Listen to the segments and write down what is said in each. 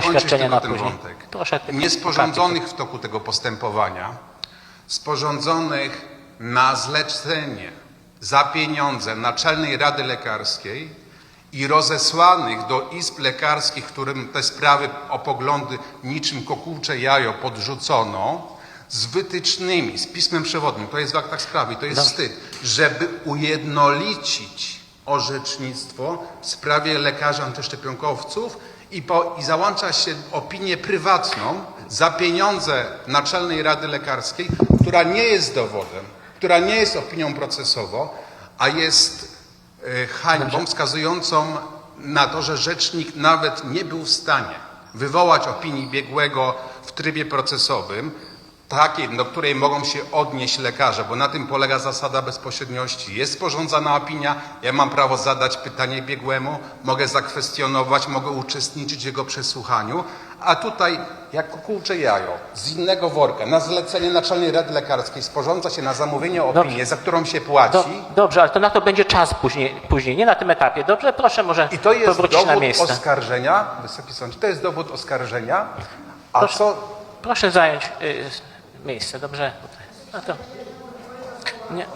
dokończyć tylko na ten później. wątek. Proszę Niesporządzonych w toku tego postępowania, sporządzonych na zlecenie za pieniądze Naczelnej Rady Lekarskiej i rozesłanych do izb lekarskich, którym te sprawy o poglądy niczym kokułcze jajo podrzucono, z wytycznymi, z pismem przewodnim, to jest w aktach sprawy, to jest Dobrze. wstyd, żeby ujednolicić orzecznictwo w sprawie lekarzy antyszczepionkowców i, po, i załącza się opinię prywatną za pieniądze Naczelnej Rady Lekarskiej, która nie jest dowodem, która nie jest opinią procesową, a jest e, hańbą wskazującą na to, że rzecznik nawet nie był w stanie wywołać opinii biegłego w trybie procesowym, takiej, do której mogą się odnieść lekarze, bo na tym polega zasada bezpośredniości. Jest sporządzana opinia, ja mam prawo zadać pytanie biegłemu, mogę zakwestionować, mogę uczestniczyć w jego przesłuchaniu, a tutaj jak kukułcze jajo z innego worka na zlecenie Naczelnej Rady Lekarskiej sporządza się na zamówienie opinię, za którą się płaci. Do, dobrze, ale to na to będzie czas później, później, nie na tym etapie. Dobrze, proszę może I to jest dowód oskarżenia, Wysoki Sądzie, to jest dowód oskarżenia, a Proszę. co Proszę zająć y, miejsce, dobrze? No to nie,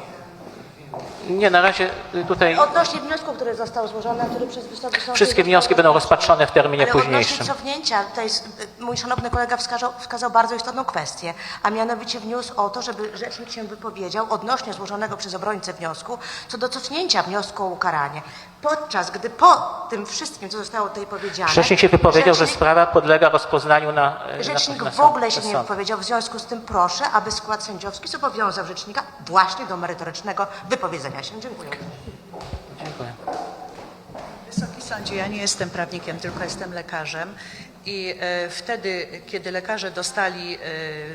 nie, na razie y, tutaj Odnośnie wniosku, który został złożony, który przez Wysoki Sąd... wszystkie wnioski będą rozpatrzone w terminie Ale późniejszym. odnośnie cofnięcia, tutaj s- mój szanowny kolega wskazał, wskazał bardzo istotną kwestię, a mianowicie wniósł o to, żeby rzecznik się wypowiedział odnośnie złożonego przez obrońcę wniosku co do cofnięcia wniosku o ukaranie. Podczas gdy po tym wszystkim, co zostało tutaj powiedziane... Rzecznik się wypowiedział, że rzecznik- sprawa podlega rozpoznaniu na y, Rzecznik na, na w ogóle się nie sąd. wypowiedział, w związku z tym proszę, aby skład sędziowski zobowiązał rzecznika właśnie do merytorycznego wypowiedzenia się. Dziękuję. Dziękuję. Wysoki sądzie, ja nie jestem prawnikiem, tylko jestem lekarzem i e, wtedy, kiedy lekarze dostali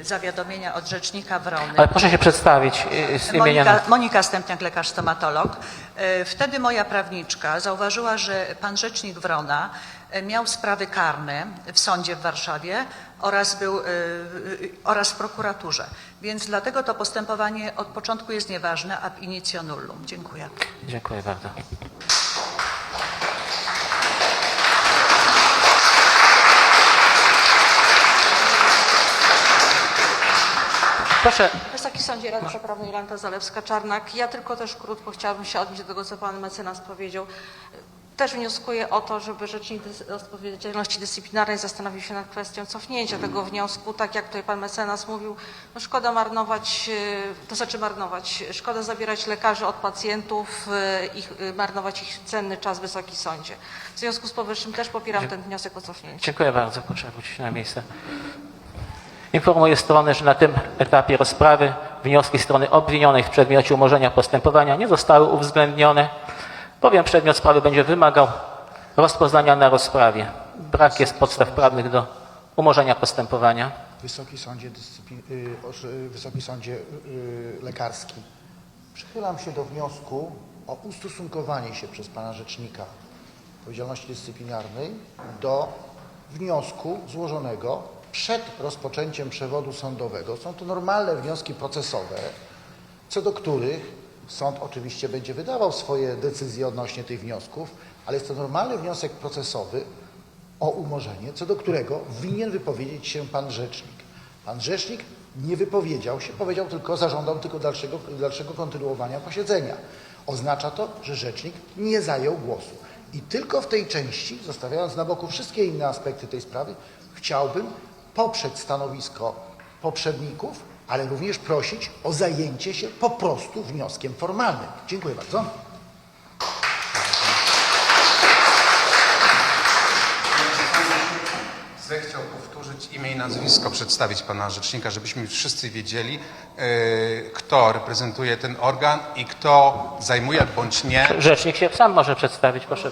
e, zawiadomienia od rzecznika Wrony, Ale proszę się przedstawić y, z imienia. Monika, Monika Stępniak, lekarz stomatolog. E, Wtedy moja prawniczka zauważyła, że pan rzecznik Wrona e, miał sprawy karne w sądzie w Warszawie oraz, był, e, e, oraz w prokuraturze. Więc dlatego to postępowanie od początku jest nieważne ab initio nullum. Dziękuję. Dziękuję bardzo. Proszę, Wysoki Sądzie Radca Prawnej Jolanta Zalewska-Czarnak. Ja tylko też krótko chciałabym się odnieść do tego, co pan mecenas powiedział. Też wnioskuję o to, żeby Rzecznik Odpowiedzialności Dyscyplinarnej zastanowił się nad kwestią cofnięcia tego wniosku. Tak jak tutaj pan mecenas mówił, no szkoda marnować, e, to znaczy marnować, szkoda zabierać lekarzy od pacjentów, e, ich, e, marnować ich cenny czas w Wysoki Sądzie. W związku z powyższym też popieram ten wniosek o cofnięcie. dziękuję bardzo. Proszę wrócić na miejsce. Informuję stronę, że na tym etapie rozprawy wnioski strony obwinionej w przedmiocie umorzenia postępowania nie zostały uwzględnione, bowiem przedmiot sprawy będzie wymagał rozpoznania na rozprawie. Brak jest podstaw prawnych do umorzenia postępowania. Wysoki Sądzie, Dyscyplin... y, y, Wysoki Sądzie y, Lekarski, przychylam się do wniosku o ustosunkowanie się przez Pana Rzecznika Odpowiedzialności Dyscyplinarnej do wniosku złożonego przed rozpoczęciem przewodu sądowego. Są to normalne wnioski procesowe, co do których sąd oczywiście będzie wydawał swoje decyzje odnośnie tych wniosków, ale jest to normalny wniosek procesowy o umorzenie, co do którego winien wypowiedzieć się pan rzecznik. Pan rzecznik nie wypowiedział się, powiedział tylko, zażądał tylko dalszego, dalszego kontynuowania posiedzenia. Oznacza to, że rzecznik nie zajął głosu. I tylko w tej części, zostawiając na boku wszystkie inne aspekty tej sprawy, chciałbym poprzeć stanowisko poprzedników, ale również prosić o zajęcie się po prostu wnioskiem formalnym. Dziękuję bardzo. Zechciał powtórzyć imię i nazwisko, przedstawić pana rzecznika, żebyśmy wszyscy wiedzieli, e, kto reprezentuje ten organ i kto zajmuje bądź nie. Rzecznik się sam może przedstawić, proszę.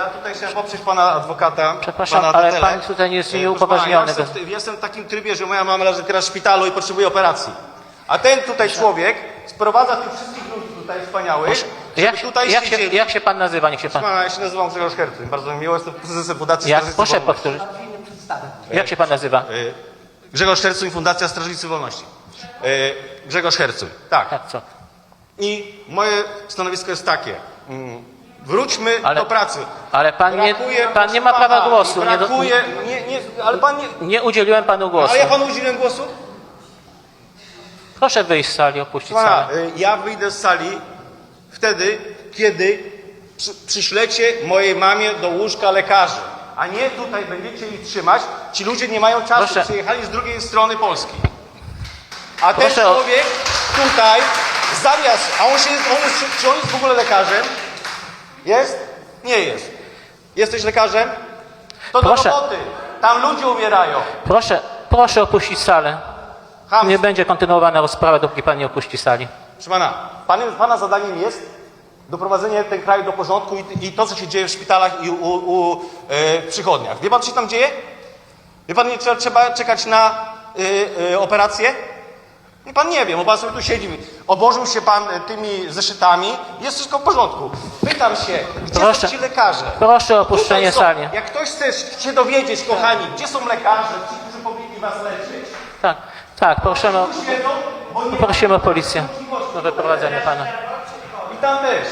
Ja tutaj chciałem poprzeć pana adwokata. Przepraszam, pana ale Tetele. pan tutaj nie jest E, proszę nieupoważniony. pana, Ja jestem, w- jestem w takim trybie, że moja mama leży teraz w szpitalu i potrzebuje operacji. A ten tutaj człowiek sprowadza tych wszystkich ludzi tutaj wspaniałych, Jak, się- tutaj jak, się, siedzieli. jak się pan nazywa? Niech się pan... Pana, ja się nazywam Grzegorz Hercyn. Bardzo mi miło, jestem prezesem Fundacji Jak, Strażnicy proszę Wolności. powtórzyć. Jak się pan nazywa? E, Grzegorz Hercuń, Fundacja Strażnicy Wolności. E, Grzegorz Hercuń, tak. Tak, co? I moje stanowisko jest takie. Mm, Wróćmy Ale- do pracy. Ale pan nie, pan proszę nie ma prawa pana, głosu. Nie, do, Brakuje, nie, nie, ale pan nie, nie udzieliłem panu głosu. ale ja panu udzieliłem głosu? Proszę wyjść z sali, opuścić Pana, salę. y, ja wyjdę z sali wtedy, kiedy przy, przyślecie mojej mamie do łóżka lekarzy, a nie tutaj będziecie ich trzymać. Ci ludzie nie mają czasu, Proszę. przyjechali z drugiej strony Polski. A ten Proszę o- człowiek tutaj, zamiast, a on, się, on jest, czy on jest w ogóle lekarzem? Jest? Nie jest. Jesteś lekarzem? To do Proszę. roboty. Tam ludzie umierają. Proszę, proszę opuścić salę. Ham, Nie będzie kontynuowana rozprawa, dopóki pan nie opuści sali. Proszę pana, panem, pana zadaniem jest doprowadzenie ten kraj do porządku i, i to, co się dzieje w szpitalach i u, u e, przychodniach. Wie pan, co się tam dzieje? Wie pan, nie trzeba, trzeba czekać na e, operację? Nie, pan nie wie, bo pan sobie tu siedzi, obłożył się pan e, tymi zeszytami i jest wszystko w porządku. Pytam się, gdzie Proszę. są ci lekarze? Proszę o opuszczenie sali. Jak ktoś chce się dowiedzieć, kochani, gdzie są lekarze, ci, którzy powinni was leczyć, Tak, tak, prosimy o, prosimy o policję do wyprowadzenia pana. I tam też,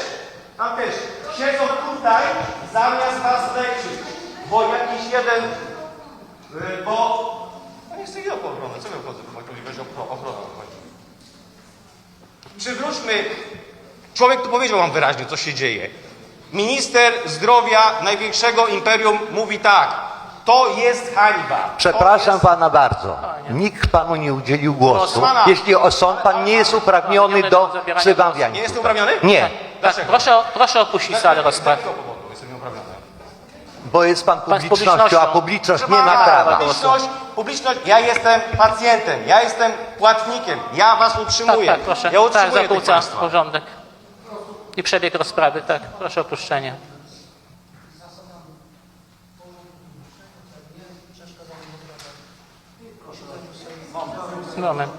tam też. Siedzą tutaj zamiast was leczyć. Bo jakiś jeden, y, bo... Ja nie chcę iść o ochronę, co mi obchodzę, mi będzie o ochronę chodzi. Przywróćmy, człowiek tu powiedział wam wyraźnie, co się dzieje. Minister zdrowia największego imperium mówi tak, to jest hańba. Przepraszam jest... pana bardzo. Nikt panu nie udzielił głosu. Jeśli o sąd, pan nie jest uprawniony do przemawiania. Nie jestem uprawniony? Nie, Tak, Dlaczego? proszę, o- proszę opuścić salę powodu jestem nieuprawniony? bo jest pan z publicznością, a publicznością. publiczność nie ma prawa. Publiczność, publiczność, ja jestem pacjentem, ja jestem płatnikiem, ja was Tak, utrzymuję. tak, proszę. Ja Tak, utrzymuję tych zakłóca państwa. porządek. I przebieg rozprawy, tak. Proszę o opuszczenie. Moment.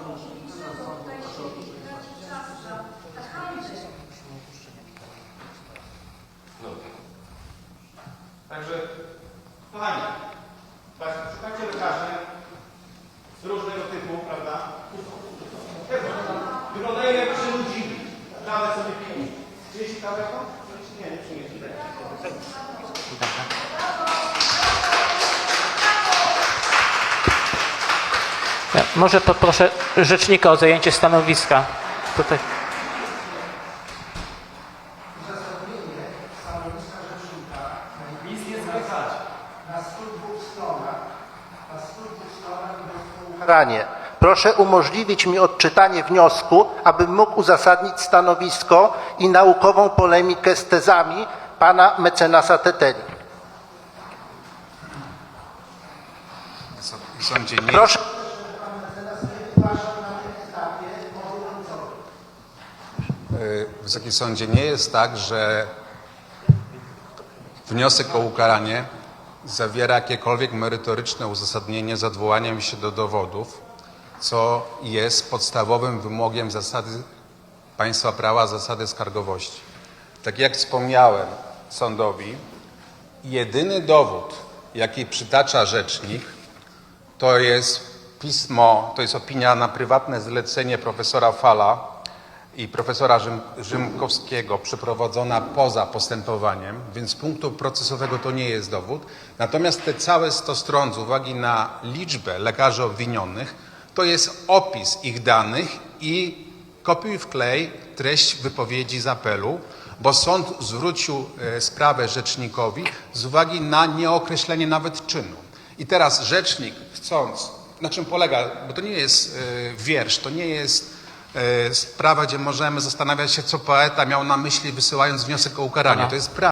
Także, kochani, tak, szukacie lekarzy różnego typu, prawda? Wyglądają jak przeludzili. Kawę sobie pili. Przynieśli kawę? Nie, nie przynieśli. Ja, może poproszę rzecznika o zajęcie stanowiska. Tutaj. Karanie. Proszę umożliwić mi odczytanie wniosku, abym mógł uzasadnić stanowisko i naukową polemikę z tezami pana mecenasa Teteli. Proszę. Wysoki Sądzie, nie jest tak, że wniosek o ukaranie zawiera jakiekolwiek merytoryczne uzasadnienie z odwołaniem się do dowodów, co jest podstawowym wymogiem zasady państwa prawa, zasady skargowości. Tak jak wspomniałem sądowi, jedyny dowód, jaki przytacza rzecznik, to jest pismo, to jest opinia na prywatne zlecenie profesora Fala i profesora Rzym, Rzymkowskiego przeprowadzona poza postępowaniem, więc z punktu procesowego to nie jest dowód. Natomiast te całe 100 stron z uwagi na liczbę lekarzy obwinionych to jest opis ich danych i kopiuj wklej treść wypowiedzi z apelu, bo sąd zwrócił e, sprawę rzecznikowi z uwagi na nieokreślenie nawet czynu. I teraz rzecznik chcąc, na czym polega, bo to nie jest e, wiersz, to nie jest sprawa, gdzie możemy zastanawiać się, co poeta miał na myśli wysyłając wniosek o ukaranie. To jest prawda.